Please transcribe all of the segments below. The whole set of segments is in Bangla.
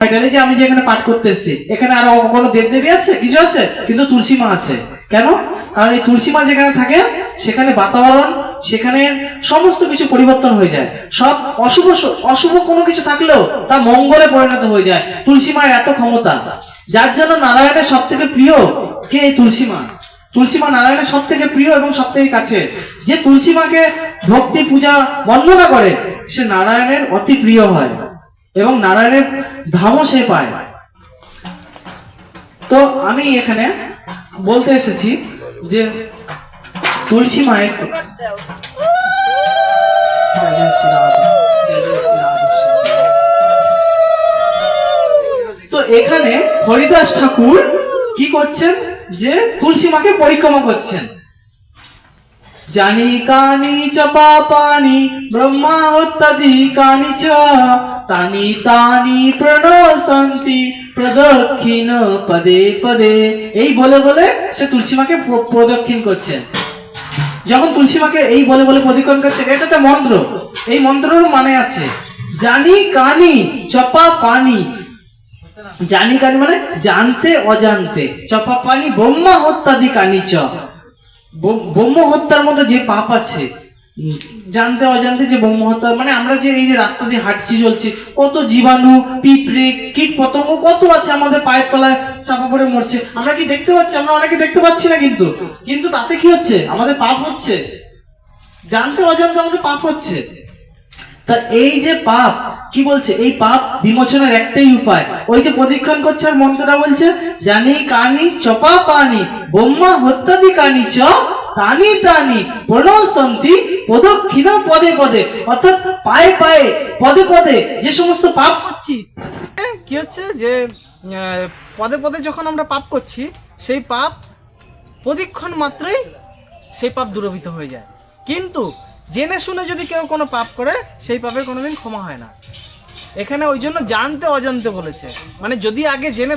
এখানে যে আমি যে এখানে পাঠ করতে এসেছি, এখানে আরও কোনো দেবদেবী আছে? কিছু আছে? কিন্তু তুলসী মা আছে। কেন? কারণ এই তুলসী মা যেখানে থাকে, সেখানে বাতাবরণ, সেখানে সমস্ত কিছু পরিবর্তন হয়ে যায়। সব অশুভ অশুভ কোনো কিছু থাকলেও তা মঙ্গলে পরিণত হয়ে যায়। তুলসী মায়ের এত ক্ষমতা। যার জন্য নারায়ণের সব থেকে প্রিয় কে এই তুলসী মা? তুলসী মা নারায়ণের সব থেকে প্রিয় এবং সব থেকে কাছে। যে তুলসী মাকে ভক্তি পূজা বন্দনা করে, সে নারায়ণের অতি প্রিয় হয়। এবং নারায়ণের ধামও সে পায় তো আমি এখানে বলতে এসেছি যে তুলসী মায়ের। তো এখানে হরিদাস ঠাকুর কি করছেন যে তুলসী মাকে পরিক্রমা করছেন জানি কানি চ পাপানি, ব্রহ্মা উত্তাদি কানি চ। তানি তানি প্রণশন্তি প্রদক্ষিণ পদে পদে। এই বলে বলে সে তুলসী মাকে প্র- প্রদক্ষিণ করছেন যখন তুলসী মাকে এই বলে বলে প্রদক্ষিণ করছে, এটা মন্ত্র। এই মন্ত্রের মানে আছে, জানি কানি চপা পানি জানি কানি মানে জানতে অজান্তে। চপা পানি ব্রহ্মা হত্যাদি কানি চ। ব্রহ্ম- হত্যার মধ্যে যে পাপ আছে জানতে অজান্তে যে ব্রহ্ম হত্যা মানে আমরা যে এই যে রাস্তা দিয়ে হাঁটছি, চলছি, কত জীবাণু, পিঁপড়ে কীট পতঙ্গ কত আছে আমাদের পায়ের তলায় চাপা পড়ে মরছে। আমরা কি দেখতে পাচ্ছি? আমরা অনেকে দেখতে পাচ্ছি না কিন্তু। কিন্তু তাতে কি হচ্ছে? আমাদের পাপ হচ্ছে। জানতে অজান্তে আমাদের পাপ হচ্ছে। তা এই যে পাপ, কি বলছে? এই পাপ বিমোচনের একটাই উপায়। ওই যে প্রদীক্ষণ করছে আর মন্ত্রটা বলছে, জানি কানি চপা পানি, ব্রহ্মা হত্যাদি কানি চ, তানি তানি প্রণশন্তি প্রদক্ষিণ পদে পদে। অর্থাৎ পায়ে পায়ে, পদে পদে যে সমস্ত পাপ করছি। কি হচ্ছে যে পদে পদে যখন আমরা পাপ করছি, সেই পাপ প্রদীক্ষণ মাত্রই সেই পাপ দূরভূত হয়ে যায়। কিন্তু জেনে শুনে যদি কেউ কোনো পাপ করে, সেই পাপের কোনোদিন ক্ষমা হয় না। এখানে ওই জন্য জানতে অজান্তে বলেছে। মানে যদি আগে জেনে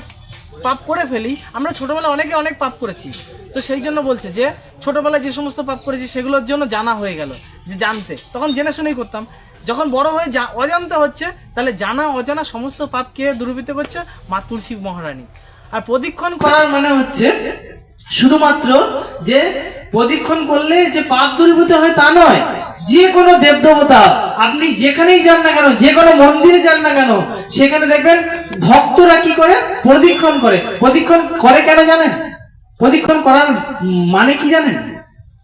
পাপ করে ফেলি, আমরা ছোটবেলায় অনেকে অনেক পাপ করেছি। তো সেই জন্য বলছে যে, ছোটোবেলায় যে সমস্ত পাপ করেছি, সেগুলোর জন্য জানা হয়ে গেল, যে জানতে। তখন জেনে শুনেই করতাম। যখন বড় হয়ে যা অজান্তে হচ্ছে, তাহলে জানা অজানা সমস্ত পাপ কে দূরীভূত করছে? মা তুলসী মহারানী। আর প্রদীক্ষণ করার মানে হচ্ছে, শুধুমাত্র যে প্রদীক্ষণ করলে যে পাপ দূরীভূত হয় তা নয়। যে কোনো দেবদেবতা, আপনি যেখানেই যান না কেন, যে কোনো মন্দিরে যান না কেন, সেখানে দেখবেন ভক্তরা কি করে? প্রদীক্ষণ করে। প্রদীক্ষণ করে কেন জানেন? প্রদীক্ষণ করার মানে কি জানেন?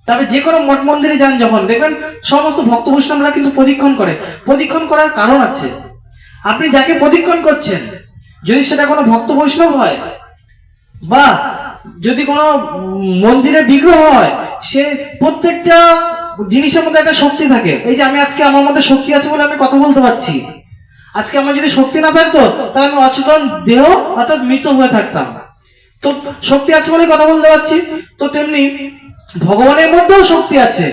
তবে যে কোনো মঠ মন্দিরে যান যখন, দেখবেন সমস্ত ভক্ত বৈষ্ণবরা কিন্তু প্রদীক্ষণ করে। প্রদীক্ষণ করার কারণ আছে। আপনি যাকে প্রদীক্ষণ করছেন, যদি সেটা কোনো ভক্ত বৈষ্ণব হয়, বা যদি কোনো উম, মন্দিরের বিগ্রহ হয় সে প্রত্যেকটা জিনিসের মধ্যে একটা শক্তি থাকে। এই যে আমি আজকে আমার মধ্যে শক্তি আছে বলে আমি কথা বলতে পারছি। আজকে আমার যদি শক্তি না থাকতো তাহলে আমি অচেতন দেহ অর্থাৎ মৃত হয়ে থাকতাম। তো শক্তি আছে বলে কথা বলতে পারছি। তো তেমনি ভগবানের মধ্যেও শক্তি আছে।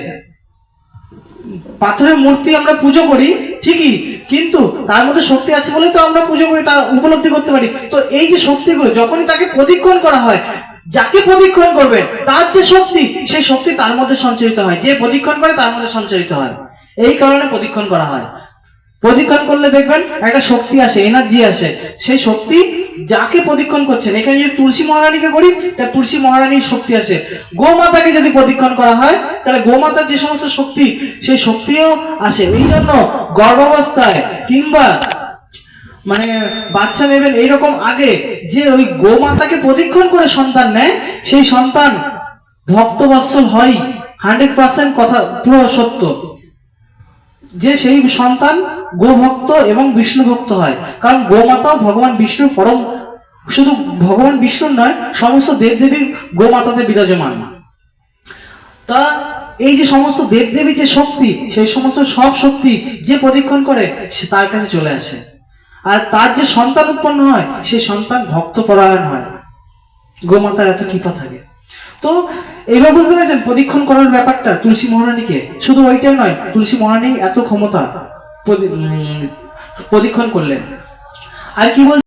পাথরের মূর্তি আমরা পুজো করি ঠিকই কিন্তু তার মধ্যে শক্তি আছে বলে তো আমরা পুজো করি তা উপলব্ধি করতে পারি। তো এই যে শক্তিগুলো যখনই তাকে প্রতিক্ষণ করা হয় যাকে প্রদীক্ষণ করবে তার যে শক্তি, সেই শক্তি তার মধ্যে সঞ্চারিত হয়। যে প্রদীক্ষণ করে, তার মধ্যে সঞ্চারিত হয়। এই কারণে প্রদীক্ষণ করা হয়। প্রদীক্ষণ করলে দেখবেন একটা শক্তি আসে এনার্জি আসে। সেই শক্তি যাকে প্রদীক্ষণ করছেন, এখানে যদি তুলসী মহারানীকে করি তা তুলসী মহারানীর শক্তি আসে। গোমাতাকে যদি প্রদীক্ষণ করা হয়, তাহলে গোমাতার যে সমস্ত শক্তি, সেই শক্তিও আসে। এই জন্য গর্ভাবস্থায় কিংবা মানে বাচ্চা নেবেন এইরকম আগে যে ওই গোমাতাকে প্রদীক্ষণ করে সন্তান নেয়, সেই সন্তান ভক্তবৎসল হয়, হান্ড্রেড পার্সেন্ট কথা, পুরো সত্য। যে সেই সন্তান গোভক্ত এবং বিষ্ণু ভক্ত হয়। কারণ গোমাতাও ভগবান বিষ্ণুর পরম, শুধু ভগবান বিষ্ণুর নয়, সমস্ত দেবদেবী গোমাতাতে বিরাজমান। তা এই যে সমস্ত দেবদেবী যে শক্তি, সেই সমস্ত সব শক্তি যে প্রদীক্ষণ করে, সে তার কাছে চলে আসে। আর তার যে সন্তান উৎপন্ন হয় সে সন্তান ভক্ত পরায়ণ হয়। গোমাতার এত কৃপা থাকে। তো এইবার বুঝতে পেরেছেন প্রদীক্ষণ করার ব্যাপারটা তুলসী মহারানীকে? শুধু ওইটাই নয়, তুলসী মহারানী এত ক্ষমতা প্রদীক্ষণ করলেন। আর কি বল